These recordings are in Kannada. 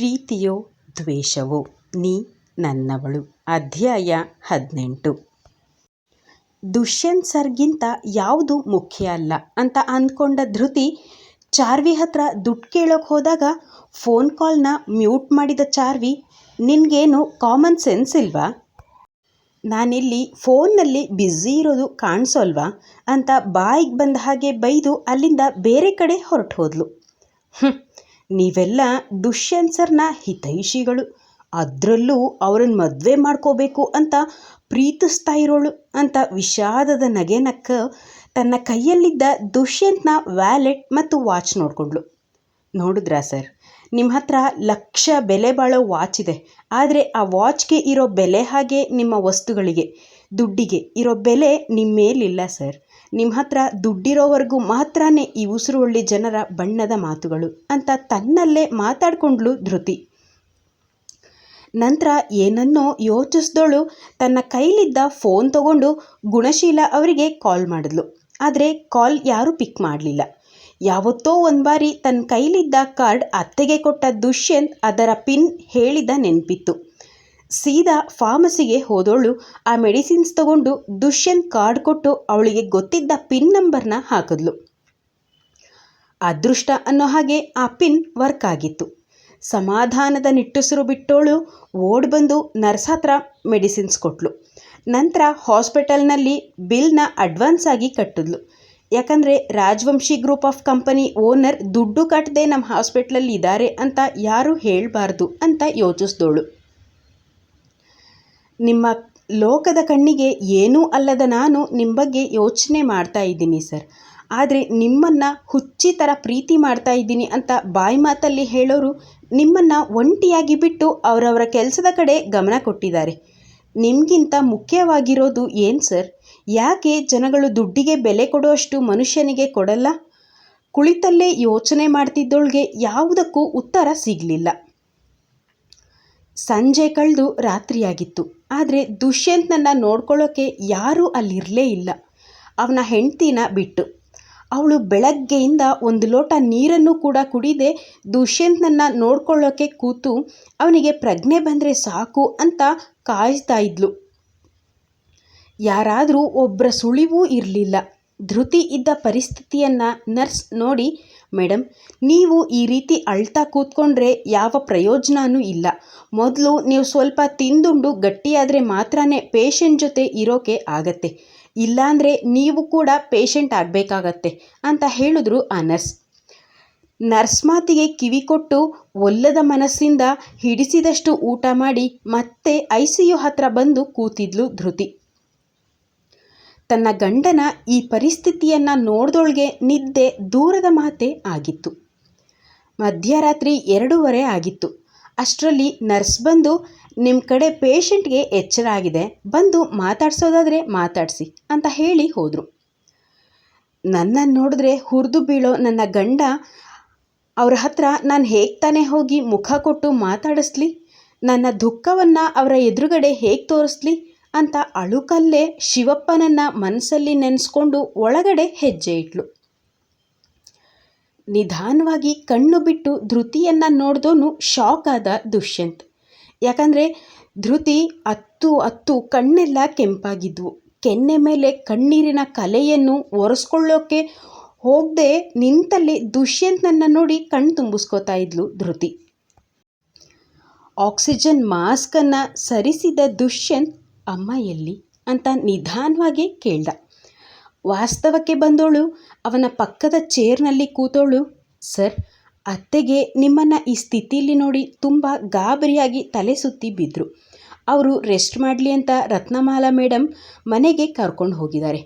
ಪ್ರೀತಿಯೋ ದ್ವೇಷವೋ ನೀ ನನ್ನವಳು. ಅಧ್ಯಾಯ ಹದಿನೆಂಟು. ದುಷ್ಯಂತ್ ಸರ್ಗಿಂತ ಯಾವುದು ಮುಖ್ಯ ಅಲ್ಲ ಅಂತ ಅಂದ್ಕೊಂಡ ಧೃತಿ ಚಾರ್ವಿ ಹತ್ರ ದುಡ್ಡು ಕೇಳೋಕೆ ಹೋದಾಗ ಫೋನ್ ಕಾಲ್ನ ಮ್ಯೂಟ್ ಮಾಡಿದ ಚಾರ್ವಿ, ನಿನಗೇನು ಕಾಮನ್ ಸೆನ್ಸ್ ಇಲ್ವಾ? ನಾನಿಲ್ಲಿ ಫೋನ್ನಲ್ಲಿ ಬ್ಯುಸಿ ಇರೋದು ಕಾಣಿಸೋಲ್ವಾ? ಅಂತ ಬಾಯಿಗೆ ಬಂದ ಹಾಗೆ ಬೈದು ಅಲ್ಲಿಂದ ಬೇರೆ ಕಡೆ ಹೊರಟು ಹೋದ್ಲು ಹ್ಞೂ ನೀವೆಲ್ಲ ದುಷ್ಯಂತ್ ಹಿತೈಷಿಗಳು. ಅದರಲ್ಲೂ ಅವರನ್ನು ಮದುವೆ ಮಾಡ್ಕೋಬೇಕು ಅಂತ ಪ್ರೀತಿಸ್ತಾ ಇರೋಳು ಅಂತ ವಿಷಾದದ ನಗೆ ನಕ್ಕ ತನ್ನ ಕೈಯಲ್ಲಿದ್ದ ದುಷ್ಯಂತ್ನ ವ್ಯಾಲೆಟ್ ಮತ್ತು ವಾಚ್ ನೋಡಿಕೊಂಡ್ಳು. ನೋಡಿದ್ರಾ ಸರ್ ನಿಮ್ಮ ಹತ್ರ ಲಕ್ಷ ಬೆಲೆ ಬಾಳೋ ವಾಚ್ ಇದೆ. ಆದರೆ ಆ ವಾಚ್ಗೆ ಇರೋ ಬೆಲೆ ಹಾಗೆ ನಿಮ್ಮ ವಸ್ತುಗಳಿಗೆ, ದುಡ್ಡಿಗೆ ಇರೋ ಬೆಲೆ ನಿಮ್ಮ ಮೇಲಿಲ್ಲ ಸರ್. ನಿಮ್ಮ ಹತ್ರ ದುಡ್ಡಿರೋವರೆಗೂ ಮಾತ್ರನೇ ಈ ಉಸಿರುಳ್ಳಿ ಜನರ ಬಣ್ಣದ ಮಾತುಗಳು ಅಂತ ತನ್ನಲ್ಲೇ ಮಾತಾಡ್ಕೊಂಡ್ಲು ಧೃತಿ. ನಂತರ ಏನನ್ನೋ ಯೋಚಿಸ್ದೋಳು ತನ್ನ ಕೈಲಿದ್ದ ಫೋನ್ ತಗೊಂಡು ಗುಣಶೀಲ ಅವರಿಗೆ ಕಾಲ್ ಮಾಡಿದ್ಲು. ಆದರೆ ಕಾಲ್ ಯಾರೂ ಪಿಕ್ ಮಾಡಲಿಲ್ಲ. ಯಾವತ್ತೋ ಒಂದು ಬಾರಿ ತನ್ನ ಕೈಲಿದ್ದ ಕಾರ್ಡ್ ಅತ್ತೆಗೆ ಕೊಟ್ಟ ದುಷ್ಯಂತ್ ಅದರ ಪಿನ್ ಹೇಳಿದ ನೆನಪಿತ್ತು. ಸೀದಾ ಫಾರ್ಮಸಿಗೆ ಹೋದವಳು ಆ ಮೆಡಿಸಿನ್ಸ್ ತಗೊಂಡು ದುಷ್ಯಂತ್ ಕಾರ್ಡ್ ಕೊಟ್ಟು ಅವಳಿಗೆ ಗೊತ್ತಿದ್ದ ಪಿನ್ ನಂಬರ್ನ ಹಾಕಿದ್ಲು. ಅದೃಷ್ಟ ಅನ್ನೋ ಹಾಗೆ ಆ ಪಿನ್ ವರ್ಕ್ ಆಗಿತ್ತು. ಸಮಾಧಾನದ ನಿಟ್ಟುಸಿರು ಬಿಟ್ಟೋಳು ಓಡ್ ಬಂದು ನರ್ಸ್ ಹತ್ರ ಮೆಡಿಸಿನ್ಸ್ ಕೊಟ್ಲು. ನಂತರ ಹಾಸ್ಪಿಟಲ್ನಲ್ಲಿ ಬಿಲ್ನ ಅಡ್ವಾನ್ಸ್ ಆಗಿ ಕಟ್ಟಿದ್ಲು. ಯಾಕಂದರೆ Rajavamshi group of company owner ದುಡ್ಡು ಕಟ್ಟದೆ ನಮ್ಮ ಹಾಸ್ಪಿಟ್ಲಲ್ಲಿ ಇದ್ದಾರೆ ಅಂತ ಯಾರೂ ಹೇಳಬಾರ್ದು ಅಂತ ಯೋಚಿಸ್ದೋಳು. ನಿಮ್ಮ ಲೋಕದ ಕಣ್ಣಿಗೆ ಏನೂ ಅಲ್ಲದ ನಾನು ನಿಮ್ಮ ಬಗ್ಗೆ ಯೋಚನೆ ಮಾಡ್ತಾ ಇದ್ದೀನಿ, ಸರ್. ಆದರೆ ನಿಮ್ಮನ್ನು ಹುಚ್ಚಿ ಥರ ಪ್ರೀತಿ ಮಾಡ್ತಾ ಇದ್ದೀನಿ ಅಂತ ಬಾಯಿ ಮಾತಲ್ಲಿ ಹೇಳೋರು ನಿಮ್ಮನ್ನು ಒಂಟಿಯಾಗಿ ಬಿಟ್ಟು ಅವರವರ ಕೆಲಸದ ಕಡೆ ಗಮನ ಕೊಟ್ಟಿದ್ದಾರೆ. ನಿಮಗಿಂತ ಮುಖ್ಯವಾಗಿರೋದು ಏನು, ಸರ್? ಯಾಕೆ ಜನಗಳು ದುಡ್ಡಿಗೆ ಬೆಲೆ ಕೊಡುವಷ್ಟು ಮನುಷ್ಯನಿಗೆ ಕೊಡಲ್ಲ? ಕುಳಿತಲ್ಲೇ ಯೋಚನೆ ಮಾಡ್ತಿದ್ದೊಳಗೆ ಯಾವುದಕ್ಕೂ ಉತ್ತರ ಸಿಗಲಿಲ್ಲ. ಸಂಜೆ ಕಳೆದು ರಾತ್ರಿಯಾಗಿತ್ತು. ಆದರೆ ದುಷ್ಯಂತನನ್ನ ನೋಡ್ಕೊಳ್ಳೋಕ್ಕೆ ಯಾರೂ ಅಲ್ಲಿರಲೇ ಇಲ್ಲ. ಅವನ ಹೆಂಡತಿನ ಬಿಟ್ಟು. ಅವಳು ಬೆಳಗ್ಗೆಯಿಂದ ಒಂದು ಲೋಟ ನೀರನ್ನು ಕೂಡ ಕುಡಿದೆ, ದುಷ್ಯಂತ್ನನ್ನು ನೋಡ್ಕೊಳ್ಳೋಕ್ಕೆ ಕೂತು ಅವನಿಗೆ ಪ್ರಜ್ಞೆ ಬಂದರೆ ಸಾಕು ಅಂತ ಕಾಯ್ತಾ ಇದ್ಲು. ಯಾರಾದರೂ ಒಬ್ಬರ ಸುಳಿವೂ ಇರಲಿಲ್ಲ. ಧೃತಿ ಇದ್ದ ಪರಿಸ್ಥಿತಿಯನ್ನು ನರ್ಸ್ ನೋಡಿ ಮೇಡಮ್ ನೀವು ಈ ರೀತಿ ಅಳ್ತಾ ಕೂತ್ಕೊಂಡ್ರೆ ಯಾವ ಪ್ರಯೋಜನವೂ ಇಲ್ಲ. ಮೊದಲು ನೀವು ಸ್ವಲ್ಪ ತಿಂದುಂಡು ಗಟ್ಟಿಯಾದರೆ ಮಾತ್ರನೇ ಪೇಷಂಟ್ ಜೊತೆ ಇರೋಕೆ ಆಗತ್ತೆ. ಇಲ್ಲಾಂದರೆ ನೀವು ಕೂಡ ಪೇಷಂಟ್ ಆಗಬೇಕಾಗತ್ತೆ ಅಂತ ಹೇಳಿದ್ರು ಆ ನರ್ಸ್. ನರ್ಸ್ ಮಾತಿಗೆ ಕಿವಿ ಕೊಟ್ಟು ಒಲ್ಲದ ಮನಸ್ಸಿಂದ ಹಿಡಿಸಿದಷ್ಟು ಊಟ ಮಾಡಿ ಮತ್ತೆ ಐ ಸಿ ಯು ಹತ್ರ ಬಂದು ಕೂತಿದ್ಲು ಧೃತಿ. ತನ್ನ ಗಂಡನ ಈ ಪರಿಸ್ಥಿತಿಯನ್ನು ನೋಡ್ದೊಳಗೆ ನಿದ್ದೆ ದೂರದ ಮಾತೆ ಆಗಿತ್ತು. ಮಧ್ಯರಾತ್ರಿ ಎರಡೂವರೆ ಆಗಿತ್ತು. ಅಷ್ಟರಲ್ಲಿ ನರ್ಸ್ ಬಂದು ನಿಮ್ಮ ಕಡೆ ಪೇಷಂಟ್ಗೆ ಎಚ್ಚರ ಆಗಿದೆ, ಬಂದು ಮಾತಾಡ್ಸೋದಾದರೆ ಮಾತಾಡಿಸಿ ಅಂತ ಹೇಳಿ ಹೋದರು. ನನ್ನನ್ನು ನೋಡಿದ್ರೆ ಹುರಿದು ಬೀಳೋ ನನ್ನ ಗಂಡ, ಅವರ ಹತ್ರ ನಾನು ಹೇಗೆ ತಾನೇ ಹೋಗಿ ಮುಖ ಕೊಟ್ಟು ಮಾತಾಡಿಸ್ಲಿ? ನನ್ನ ದುಃಖವನ್ನು ಅವರ ಎದುರುಗಡೆ ಹೇಗೆ ತೋರಿಸ್ಲಿ? ಅಂತ ಅಳುಕಲ್ಲೇ ಶಿವಪ್ಪನನ್ನು ಮನಸ್ಸಲ್ಲಿ ನೆನೆಸ್ಕೊಂಡು ಒಳಗಡೆ ಹೆಜ್ಜೆ ಇಟ್ಲು. ನಿಧಾನವಾಗಿ ಕಣ್ಣು ಬಿಟ್ಟು ಧೃತಿಯನ್ನು ನೋಡ್ದೋನು ಶಾಕ್ ಆದ ದುಷ್ಯಂತ್. ಯಾಕಂದರೆ ಧೃತಿ ಅತ್ತು ಅತ್ತು ಕಣ್ಣೆಲ್ಲ ಕೆಂಪಾಗಿದ್ವು. ಕೆನ್ನೆ ಮೇಲೆ ಕಣ್ಣೀರಿನ ಕಲೆಯನ್ನು ಒರೆಸ್ಕೊಳ್ಳೋಕೆ ಹೋಗದೆ ನಿಂತಲ್ಲಿ ದುಷ್ಯಂತ್ನನ್ನು ನೋಡಿ ಕಣ್ಣು ತುಂಬಿಸ್ಕೋತಾ ಇದ್ಲು ಧೃತಿ. ಆಕ್ಸಿಜನ್ ಮಾಸ್ಕನ್ನು ಸರಿಸಿದ ದುಷ್ಯಂತ್ ಅಮ್ಮ ಎಲ್ಲಿ ಅಂತ ನಿಧಾನವಾಗಿ ಕೇಳ್ದ. ವಾಸ್ತವಕ್ಕೆ ಬಂದೋಳು, ಅವನ ಪಕ್ಕದ ಚೇರ್ನಲ್ಲಿ ಕೂತೋಳು, ಸರ್, ಅತ್ತೆಗೆ ನಿಮ್ಮನ್ನು ಈ ಸ್ಥಿತಿಯಲ್ಲಿ ನೋಡಿ ತುಂಬ ಗಾಬರಿಯಾಗಿ ತಲೆ ಸುತ್ತಿ ಬಿದ್ದರು ಅವರು ರೆಸ್ಟ್ ಮಾಡಲಿ ಅಂತ ರತ್ನಮಾಲಾ ಮೇಡಮ್ ಮನೆಗೆ ಕರ್ಕೊಂಡು ಹೋಗಿದ್ದಾರೆ.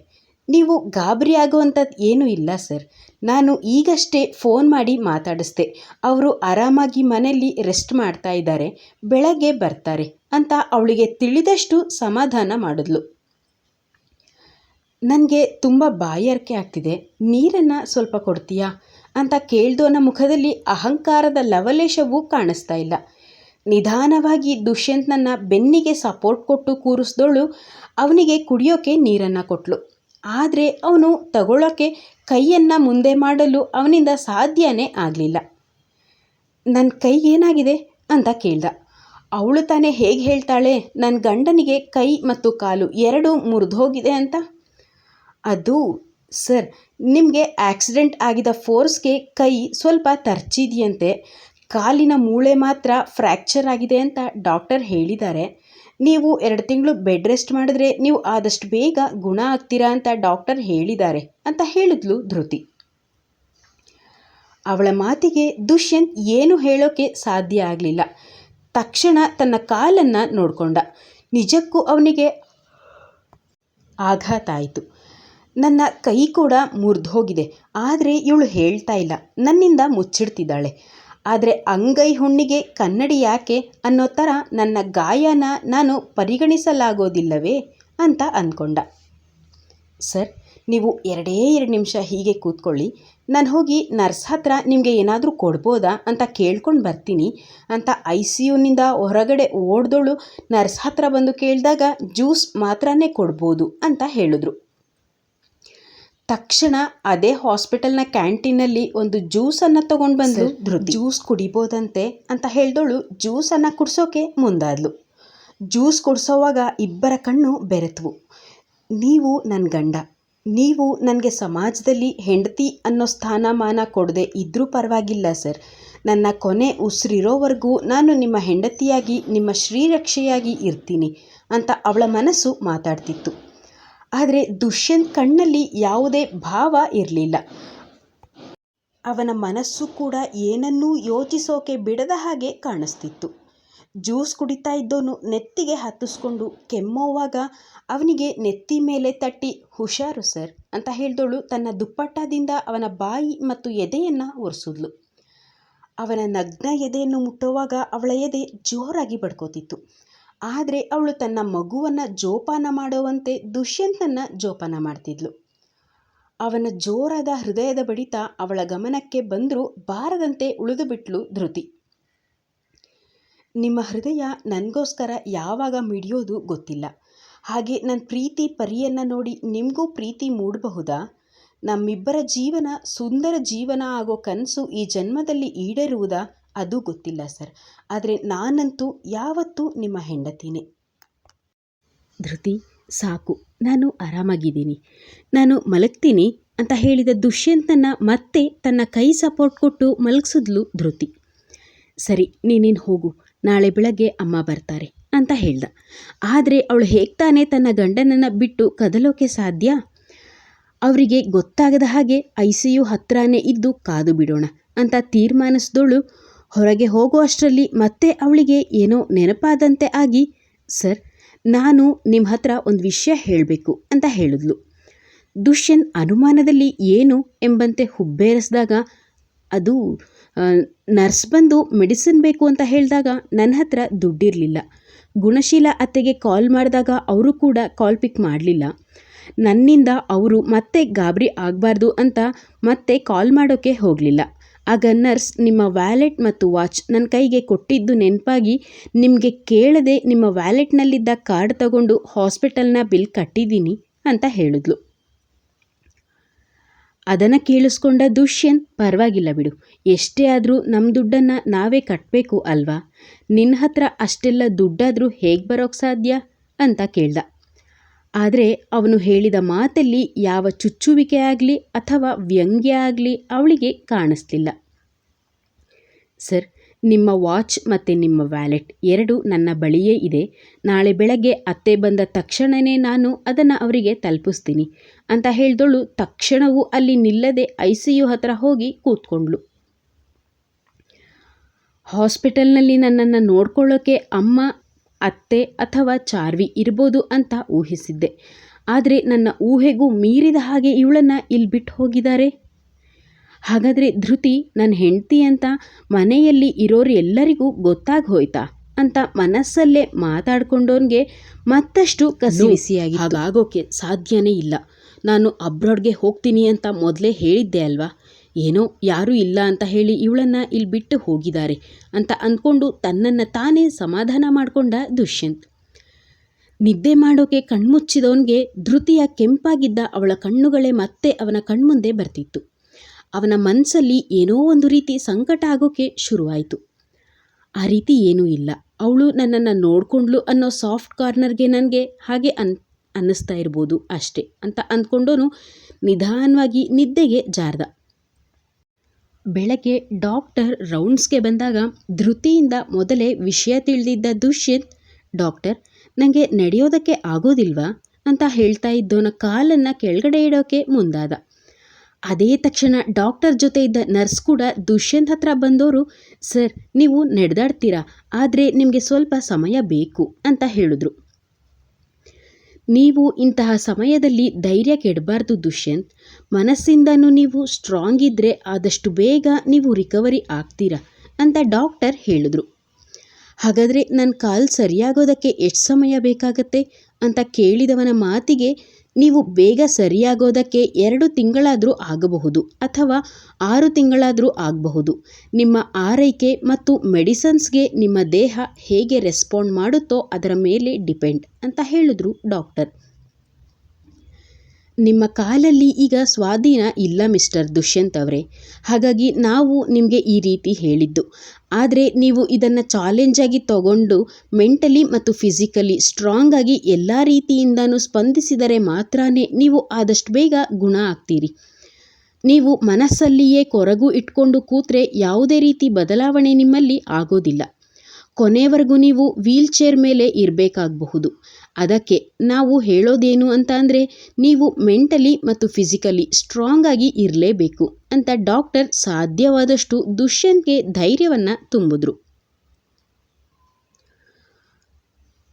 ನೀವು ಗಾಬರಿ ಆಗುವಂಥದ್ದು ಏನೂ ಇಲ್ಲ, ಸರ್. ನಾನು ಈಗಷ್ಟೇ ಫೋನ್ ಮಾಡಿ ಮಾತಾಡಿಸ್ದೆ. ಅವರು ಆರಾಮಾಗಿ ಮನೆಯಲ್ಲಿ ರೆಸ್ಟ್ ಮಾಡ್ತಾ ಇದ್ದಾರೆ. ಬೆಳಗ್ಗೆ ಬರ್ತಾರೆ ಅಂತ ಅವಳಿಗೆ ತಿಳಿದಷ್ಟು ಸಮಾಧಾನ ಮಾಡಿದ್ಲು. ನನಗೆ ತುಂಬ ಬಾಯಾರಿಕೆ ಆಗ್ತಿದೆ. ನೀರನ್ನು ಸ್ವಲ್ಪ ಕೊಡ್ತೀಯಾ? ಅಂತ ಕೇಳ್ದೋನ ಮುಖದಲ್ಲಿ ಅಹಂಕಾರದ ಲವಲೇಶವೂ ಕಾಣಿಸ್ತಾ ಇಲ್ಲ. ನಿಧಾನವಾಗಿ ದುಷ್ಯಂತ್ನನ್ನು ಬೆನ್ನಿಗೆ ಸಪೋರ್ಟ್ ಕೊಟ್ಟು ಕೂರಿಸ್ದೋಳು ಅವನಿಗೆ ಕುಡಿಯೋಕೆ ನೀರನ್ನು ಕೊಟ್ಲು. ಆದರೆ ಅವನು ತಗೊಳ್ಳೋಕ್ಕೆ ಕೈಯನ್ನು ಮುಂದೆ ಮಾಡಲು ಅವನಿಂದ ಸಾಧ್ಯನೇ ಆಗಲಿಲ್ಲ. ನನ್ನ ಕೈಗೇನಾಗಿದೆ ಅಂತ ಕೇಳ್ದ. ಅವಳು ತಾನೇ ಹೇಗೆ ಹೇಳ್ತಾಳೆ? ನನ್ನ ಗಂಡನಿಗೆ ಕೈ ಮತ್ತು ಕಾಲು ಎರಡೂ ಮುರಿದೋಗಿದೆ ಅಂತ? ಅದು, ಸರ್, ನಿಮಗೆ ಆಕ್ಸಿಡೆಂಟ್ ಆಗಿದ ಫೋರ್ಸ್ಗೆ ಕೈ ಸ್ವಲ್ಪ ತರ್ಚಿದೆಯಂತೆ. ಕಾಲಿನ ಮೂಳೆ ಮಾತ್ರ ಫ್ರ್ಯಾಕ್ಚರ್ ಆಗಿದೆ ಅಂತ ಡಾಕ್ಟರ್ ಹೇಳಿದ್ದಾರೆ. ನೀವು ಎರಡು ತಿಂಗಳು ಬೆಡ್ ರೆಸ್ಟ್ ಮಾಡಿದ್ರೆ ನೀವು ಆದಷ್ಟು ಬೇಗ ಗುಣ ಆಗ್ತೀರಾ ಅಂತ ಡಾಕ್ಟರ್ ಹೇಳಿದ್ದಾರೆ ಅಂತ ಹೇಳಿದ್ಲು ಧೃತಿ. ಅವಳ ಮಾತಿಗೆ ದುಷ್ಯಂತ್ ಏನು ಹೇಳೋಕೆ ಸಾಧ್ಯ ಆಗಲಿಲ್ಲ. ತಕ್ಷಣ ತನ್ನ ಕಾಲನ್ನು ನೋಡಿಕೊಂಡ. ನಿಜಕ್ಕೂ ಅವನಿಗೆ ಆಘಾತ ಆಯಿತು. ನನ್ನ ಕೈ ಕೂಡ ಮುರಿದು ಹೋಗಿದೆ ಆದರೆ ಇವಳು ಹೇಳ್ತಾ ಇಲ್ಲ. ನನ್ನಿಂದ ಮುಚ್ಚಿಡ್ತಿದ್ದಾಳೆ. ಆದರೆ ಅಂಗೈ ಹುಣ್ಣಿಗೆ ಕನ್ನಡಿ ಯಾಕೆ ಅನ್ನೋ ಥರ ನನ್ನ ಗಾಯನ ನಾನು ಪರಿಗಣಿಸಲಾಗೋದಿಲ್ಲವೇ ಅಂತ ಅಂದ್ಕೊಂಡ ಸರ್, ನೀವು ಎರಡೇ ಎರಡು ನಿಮಿಷ ಹೀಗೆ ಕೂತ್ಕೊಳ್ಳಿ. ನಾನು ಹೋಗಿ ನರ್ಸ್ ಹತ್ರ ನಿಮಗೆ ಏನಾದರೂ ಕೊಡ್ಬೋದಾ ಅಂತ ಕೇಳ್ಕೊಂಡು ಬರ್ತೀನಿ ಅಂತ ಐ ಸಿ ಯುನಿಂದ ಹೊರಗಡೆ ಓಡ್ದೋಳು ನರ್ಸ್ ಹತ್ರ ಬಂದು ಕೇಳಿದಾಗ ಜ್ಯೂಸ್ ಮಾತ್ರನೇ ಕೊಡ್ಬೋದು ಅಂತ ಹೇಳಿದ್ರು. ತಕ್ಷಣ ಅದೇ ಹಾಸ್ಪಿಟಲ್ನ ಕ್ಯಾಂಟೀನಲ್ಲಿ ಒಂದು ಜ್ಯೂಸನ್ನು ತಗೊಂಡು ಬಂದು ಜ್ಯೂಸ್ ಕುಡಿಬೋದಂತೆ ಅಂತ ಹೇಳ್ದೋಳು ಜ್ಯೂಸನ್ನು ಕುಡಿಸೋಕೆ ಮುಂದಾದ್ಲು. ಜ್ಯೂಸ್ ಕುಡಿಸೋವಾಗ ಇಬ್ಬರ ಕಣ್ಣು ಬೆರೆತ್ವು. ನೀವು ನನ್ನ ಗಂಡ ನೀವು ನನಗೆ ಸಮಾಜದಲ್ಲಿ ಹೆಂಡತಿ ಅನ್ನೋ ಸ್ಥಾನಮಾನ ಕೊಡದೆ ಇದ್ದರೂ ಪರವಾಗಿಲ್ಲ ಸರ್. ನನ್ನ ಕೊನೆ ಉಸಿರಿರೋವರೆಗೂ ನಾನು ನಿಮ್ಮ ಹೆಂಡತಿಯಾಗಿ ನಿಮ್ಮ ಶ್ರೀರಕ್ಷೆಯಾಗಿ ಇರ್ತೀನಿ ಅಂತ ಅವಳ ಮನಸ್ಸು ಮಾತಾಡ್ತಿತ್ತು. ಆದರೆ ದುಷ್ಯಂತ್ ಕಣ್ಣಲ್ಲಿ ಯಾವುದೇ ಭಾವ ಇರಲಿಲ್ಲ. ಅವನ ಮನಸ್ಸು ಕೂಡ ಏನನ್ನೂ ಯೋಚಿಸೋಕೆ ಬಿಡದ ಹಾಗೆ ಕಾಣಿಸ್ತಿತ್ತು. ಜ್ಯೂಸ್ ಕುಡಿತಾ ಇದ್ದೋನು ನೆತ್ತಿಗೆ ಹತ್ತಿಸ್ಕೊಂಡು ಕೆಮ್ಮೋವಾಗ ಅವನಿಗೆ ನೆತ್ತಿ ಮೇಲೆ ತಟ್ಟಿ, ಹುಷಾರು ಸರ್ ಅಂತ ಹೇಳಿದವಳು ತನ್ನ ದುಪ್ಪಟ್ಟದಿಂದ ಅವನ ಬಾಯಿ ಮತ್ತು ಎದೆಯನ್ನು ಒರೆಸಿದ್ಲು. ಅವನ ನಗ್ನ ಎದೆಯನ್ನು ಮುಟ್ಟುವಾಗ ಅವಳ ಎದೆ ಜೋರಾಗಿ ಬಡ್ಕೋತಿತ್ತು. ಆದರೆ ಅವಳು ತನ್ನ ಮಗುವನ್ನು ಜೋಪಾನ ಮಾಡುವಂತೆ ದುಷ್ಯಂತನ ಜೋಪಾನ ಮಾಡ್ತಿದ್ಲು. ಅವನ ಜೋರಾದ ಹೃದಯದ ಬಡಿತ ಅವಳ ಗಮನಕ್ಕೆ ಬಂದರೂ ಬಾರದಂತೆ ಉಳಿದು ಬಿಟ್ಲು ಧೃತಿ. ನಿಮ್ಮ ಹೃದಯ ನನಗೋಸ್ಕರ ಯಾವಾಗ ಮಿಡಿಯೋದು ಗೊತ್ತಿಲ್ಲ. ಹಾಗೆ ನನ್ನ ಪ್ರೀತಿ ಪರಿಯನ್ನು ನೋಡಿ ನಿಮಗೂ ಪ್ರೀತಿ ಮೂಡಬಹುದಾ? ನಮ್ಮಿಬ್ಬರ ಜೀವನ ಸುಂದರ ಜೀವನ ಆಗೋ ಕನಸು ಈ ಜನ್ಮದಲ್ಲಿ ಈಡೇರುವುದಾ? ಅದು ಗೊತ್ತಿಲ್ಲ ಸರ್. ಆದರೆ ನಾನಂತೂ ಯಾವತ್ತೂ ನಿಮ್ಮ ಹೆಂಡತಿನೇ. ಧೃತಿ, ಸಾಕು. ನಾನು ಆರಾಮಾಗಿದ್ದೀನಿ. ನಾನು ಮಲಗ್ತೀನಿ ಅಂತ ಹೇಳಿದ ದುಷ್ಯಂತನ ಮತ್ತೆ ತನ್ನ ಕೈ ಸಪೋರ್ಟ್ ಕೊಟ್ಟು ಮಲಗಿಸಿದ್ಲು ಧೃತಿ. ಸರಿ, ನೀನೇನು ಹೋಗು. ನಾಳೆ ಬೆಳಗ್ಗೆ ಅಮ್ಮ ಬರ್ತಾರೆ ಅಂತ ಹೇಳ್ದ. ಆದರೆ ಅವಳು ಹೇಗೆ ತಾನೇ ತನ್ನ ಗಂಡನನ್ನು ಬಿಟ್ಟು ಕದಲೋಕೆ ಸಾಧ್ಯ? ಅವರಿಗೆ ಗೊತ್ತಾಗದ ಹಾಗೆ ಐ ಸಿ ಯು ಹತ್ರನೇ ಇದ್ದು ಕಾದು ಬಿಡೋಣ ಅಂತ ತೀರ್ಮಾನಿಸಿದವಳು ಹೊರಗೆ ಹೋಗುವಷ್ಟರಲ್ಲಿ ಮತ್ತೆ ಅವಳಿಗೆ ಏನೋ ನೆನಪಾದಂತೆ ಆಗಿ, ಸರ್, ನಾನು ನಿಮ್ಮ ಹತ್ರ ಒಂದು ವಿಷಯ ಹೇಳಬೇಕು ಅಂತ ಹೇಳಿದ್ಲು. ದುಷ್ಯಂತ್ ಅನುಮಾನದಲ್ಲಿ ಏನು ಎಂಬಂತೆ ಹುಬ್ಬೇರಿಸಿದಾಗ, ಅದು ನರ್ಸ್ ಬಂದು ಮೆಡಿಸಿನ್ ಬೇಕು ಅಂತ ಹೇಳಿದಾಗ ನನ್ನ ಹತ್ರ ದುಡ್ಡಿರಲಿಲ್ಲ. ಗುಣಶೀಲ ಅತ್ತೆಗೆ ಕಾಲ್ ಮಾಡಿದಾಗ ಅವರು ಕೂಡ ಕಾಲ್ ಪಿಕ್ ಮಾಡಲಿಲ್ಲ. ನನ್ನಿಂದ ಅವರು ಮತ್ತೆ ಗಾಬರಿ ಆಗಬಾರ್ದು ಅಂತ ಮತ್ತೆ ಕಾಲ್ ಮಾಡೋಕ್ಕೆ ಹೋಗಲಿಲ್ಲ. ಆಗ ನರ್ಸ್, ನಿಮ್ಮ ವ್ಯಾಲೆಟ್ ಮತ್ತು ವಾಚ್ ನನ್ನ ಕೈಗೆ ಕೊಟ್ಟಿದ್ದು ನೆನಪಾಗಿ ನಿಮಗೆ ಕೇಳದೆ ನಿಮ್ಮ ವ್ಯಾಲೆಟ್ನಲ್ಲಿದ್ದ ಕಾರ್ಡ್ ತಗೊಂಡು ಹಾಸ್ಪಿಟಲ್ನ ಬಿಲ್ ಕಟ್ಟಿದ್ದೀನಿ ಅಂತ ಹೇಳಿದ್ಲು. ಅದನ್ನು ಕೇಳಿಸ್ಕೊಂಡ ದುಷ್ಯಂತ್, ಪರವಾಗಿಲ್ಲ ಬಿಡು. ಎಷ್ಟೇ ಆದರೂ ನಮ್ಮ ದುಡ್ಡನ್ನು ನಾವೇ ಕಟ್ಟಬೇಕು ಅಲ್ವಾ? ನಿನ್ನ ಹತ್ರ ಅಷ್ಟೆಲ್ಲ ದುಡ್ಡಾದರೂ ಹೇಗೆ ಬರೋಕ್ಕೆ ಸಾಧ್ಯ? ಅಂತ ಕೇಳ್ದ. ಆದರೆ ಅವನು ಹೇಳಿದ ಮಾತಲ್ಲಿ ಯಾವ ಚುಚ್ಚುವಿಕೆ ಆಗಲಿ ಅಥವಾ ವ್ಯಂಗ್ಯ ಆಗಲಿ ಅವಳಿಗೆ ಕಾಣಿಸ್ಲಿಲ್ಲ. ಸರ್, ನಿಮ್ಮ ವಾಚ್ ಮತ್ತು ನಿಮ್ಮ ವ್ಯಾಲೆಟ್ ಎರಡು ನನ್ನ ಬಳಿಯೇ ಇದೆ. ನಾಳೆ ಬೆಳಗ್ಗೆ ಅತ್ತೆ ಬಂದ ತಕ್ಷಣವೇ ನಾನು ಅದನ್ನು ಅವರಿಗೆ ತಲುಪಿಸ್ತೀನಿ ಅಂತ ಹೇಳಿದವಳು ತಕ್ಷಣವೂ ಅಲ್ಲಿ ನಿಲ್ಲದೆ ಐ ಸಿ ಯು ಹತ್ರ ಹೋಗಿ ಕೂತ್ಕೊಂಡ್ಳು. ಹಾಸ್ಪಿಟಲ್ನಲ್ಲಿ ನನ್ನನ್ನು ನೋಡ್ಕೊಳ್ಳೋಕ್ಕೆ ಅಮ್ಮ, ಅತ್ತೆ ಅಥವಾ ಚಾರ್ವಿ ಇರ್ಬೋದು ಅಂತ ಊಹಿಸಿದ್ದೆ. ಆದರೆ ನನ್ನ ಊಹೆಗೂ ಮೀರಿದ ಹಾಗೆ ಇವಳನ್ನು ಇಲ್ಲಿ ಬಿಟ್ಟು ಹೋಗಿದ್ದಾರೆ. ಹಾಗಾದರೆ ಧೃತಿ ನನ್ನ ಹೆಂಡತಿ ಅಂತ ಮನೆಯಲ್ಲಿ ಇರೋರು ಎಲ್ಲರಿಗೂ ಗೊತ್ತಾಗಿ ಹೋಯ್ತಾ? ಅಂತ ಮನಸ್ಸಲ್ಲೇ ಮಾತಾಡ್ಕೊಂಡವನಿಗೆ ಮತ್ತಷ್ಟು ಕಸಿವಿಸಿಯಾಗಿ ಹಾಗಾಗೋಕೆ ಸಾಧ್ಯನೇ ಇಲ್ಲ. ನಾನು ಅಬ್ರಾಡ್ಗೆ ಹೋಗ್ತೀನಿ ಅಂತ ಮೊದಲೇ ಹೇಳಿದ್ದೆ ಅಲ್ವಾ? ಏನೋ ಯಾರೂ ಇಲ್ಲ ಅಂತ ಹೇಳಿ ಇವಳನ್ನು ಇಲ್ಲಿ ಬಿಟ್ಟು ಹೋಗಿದ್ದಾರೆ ಅಂತ ಅಂದ್ಕೊಂಡು ತನ್ನನ್ನು ತಾನೇ ಸಮಾಧಾನ ಮಾಡಿಕೊಂಡ ದುಷ್ಯಂತ್. ನಿದ್ದೆ ಮಾಡೋಕೆ ಕಣ್ಮುಚ್ಚಿದವನಿಗೆ ಧೃತಿಯ ಕೆಂಪಾಗಿದ್ದ ಅವಳ ಕಣ್ಣುಗಳೇ ಮತ್ತೆ ಅವನ ಕಣ್ಮುಂದೆ ಬರ್ತಿತ್ತು. ಅವನ ಮನಸ್ಸಲ್ಲಿ ಏನೋ ಒಂದು ರೀತಿ ಸಂಕಟ ಆಗೋಕೆ ಶುರುವಾಯಿತು. ಆ ರೀತಿ ಏನೂ ಇಲ್ಲ. ಅವಳು ನನ್ನನ್ನು ನೋಡಿಕೊಂಡ್ಲು ಅನ್ನೋ ಸಾಫ್ಟ್ ಕಾರ್ನರ್ಗೆ ನನಗೆ ಹಾಗೆ ಅನ್, ಅನ್ನಿಸ್ತಾ ಇರ್ಬೋದು ಅಷ್ಟೇ ಅಂತ ಅಂದ್ಕೊಂಡೋನು ನಿಧಾನವಾಗಿ ನಿದ್ದೆಗೆ ಜಾರ್ದ. ಬೆಳಗ್ಗೆ ಡಾಕ್ಟರ್ ರೌಂಡ್ಸ್ಗೆ ಬಂದಾಗ ಧೃತಿಯಿಂದ ಮೊದಲೇ ವಿಷಯ ತಿಳಿದಿದ್ದ ದುಷ್ಯಂತ್, ಡಾಕ್ಟರ್ ನನಗೆ ನಡೆಯೋದಕ್ಕೆ ಆಗೋದಿಲ್ವಾ? ಅಂತ ಹೇಳ್ತಾ ಇದ್ದೋನ ಕಾಲನ್ನು ಕೆಳಗಡೆ ಇಡೋಕೆ ಮುಂದಾದ. ಅದೇ ತಕ್ಷಣ ಡಾಕ್ಟರ್ ಜೊತೆ ಇದ್ದ ನರ್ಸ್ ಕೂಡ ದುಷ್ಯಂತ್ ಹತ್ರ ಬಂದವರು ಸರ್, ನೀವು ನಡೆದಾಡ್ತೀರಾ? ಆದರೆ ನಿಮಗೆ ಸ್ವಲ್ಪ ಸಮಯ ಬೇಕು, ಅಂತ ಹೇಳಿದ್ರು. ನೀವು ಇಂತಹ ಸಮಯದಲ್ಲಿ ಧೈರ್ಯ ಕೆಡಬಾರ್ದು ದುಷ್ಯಂತ್. ಮನಸ್ಸಿಂದನೂ ನೀವು ಸ್ಟ್ರಾಂಗ್ ಇದ್ದರೆ ಆದಷ್ಟು ಬೇಗ ನೀವು ರಿಕವರಿ ಆಗ್ತೀರಾ, ಅಂತ ಡಾಕ್ಟರ್ ಹೇಳಿದ್ರು. ಹಾಗಾದರೆ ನನ್ನ ಕಾಲು ಸರಿಯಾಗೋದಕ್ಕೆ ಎಷ್ಟು ಸಮಯ ಬೇಕಾಗತ್ತೆ? ಅಂತ ಕೇಳಿದವನ ಮಾತಿಗೆ ನೀವು ಬೇಗ ಸರಿಯಾಗೋದಕ್ಕೆ ಎರಡು ತಿಂಗಳಾದರೂ ಆಗಬಹುದು ಅಥವಾ ಆರು ತಿಂಗಳಾದರೂ ಆಗಬಹುದು. ನಿಮ್ಮ ಆರೈಕೆ ಮತ್ತು ಮೆಡಿಸನ್ಸ್ಗೆ ನಿಮ್ಮ ದೇಹ ಹೇಗೆ ರೆಸ್ಪಾಂಡ್ ಮಾಡುತ್ತೋ ಅದರ ಮೇಲೆ ಡಿಪೆಂಡ್ ಅಂತ ಹೇಳಿದ್ರು ಡಾಕ್ಟರ್. ನಿಮ್ಮ ಕಾಲಲ್ಲಿ ಈಗ ಸ್ವಾಧೀನ ಇಲ್ಲ ಮಿಸ್ಟರ್ ದುಷ್ಯಂತ್ ಅವರೇ. ಹಾಗಾಗಿ ನಾವು ನಿಮಗೆ ಈ ರೀತಿ ಹೇಳಿದ್ದು. ಆದರೆ ನೀವು ಇದನ್ನು ಚಾಲೆಂಜಾಗಿ ತಗೊಂಡು ಮೆಂಟಲಿ ಮತ್ತು ಫಿಸಿಕಲಿ ಸ್ಟ್ರಾಂಗ್ ಆಗಿ ಎಲ್ಲ ರೀತಿಯಿಂದನೂ ಸ್ಪಂದಿಸಿದರೆ ಮಾತ್ರ ನೀವು ಆದಷ್ಟು ಬೇಗ ಗುಣ ಆಗ್ತೀರಿ. ನೀವು ಮನಸ್ಸಲ್ಲಿಯೇ ಕೊರಗು ಇಟ್ಕೊಂಡು ಕೂತ್ರೆ ಯಾವುದೇ ರೀತಿ ಬದಲಾವಣೆ ನಿಮ್ಮಲ್ಲಿ ಆಗೋದಿಲ್ಲ. ಕೊನೆವರೆಗೂ ನೀವು ವೀಲ್ ಚೇರ್ ಮೇಲೆ ಇರಬೇಕಾಗಬಹುದು. ಅದಕ್ಕೆ ನಾವು ಹೇಳೋದೇನು ಅಂತ ಅಂದರೆ ನೀವು ಮೆಂಟಲಿ ಮತ್ತು ಫಿಸಿಕಲಿ ಸ್ಟ್ರಾಂಗ್ ಆಗಿ ಇರಲೇಬೇಕು ಅಂತ ಡಾಕ್ಟರ್ ಸಾಧ್ಯವಾದಷ್ಟು ದುಷ್ಯಂತ್ಗೆ ಧೈರ್ಯವನ್ನು ತುಂಬಿದ್ರು.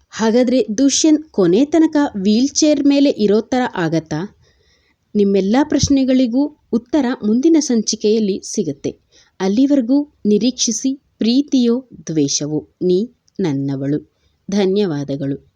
ಹಾಗಾದರೆ ದುಷ್ಯಂತ್ ಕೊನೆ ತನಕ ವೀಲ್ಚೇರ್ ಮೇಲೆ ಇರೋ ಥರ ಆಗತ್ತಾ? ನಿಮ್ಮೆಲ್ಲ ಪ್ರಶ್ನೆಗಳಿಗೂ ಉತ್ತರ ಮುಂದಿನ ಸಂಚಿಕೆಯಲ್ಲಿ ಸಿಗುತ್ತೆ. ಅಲ್ಲಿವರೆಗೂ ನಿರೀಕ್ಷಿಸಿ, ಪ್ರೀತಿಯೋ ದ್ವೇಷವೋ, ನೀ ನನ್ನವಳು. ಧನ್ಯವಾದಗಳು.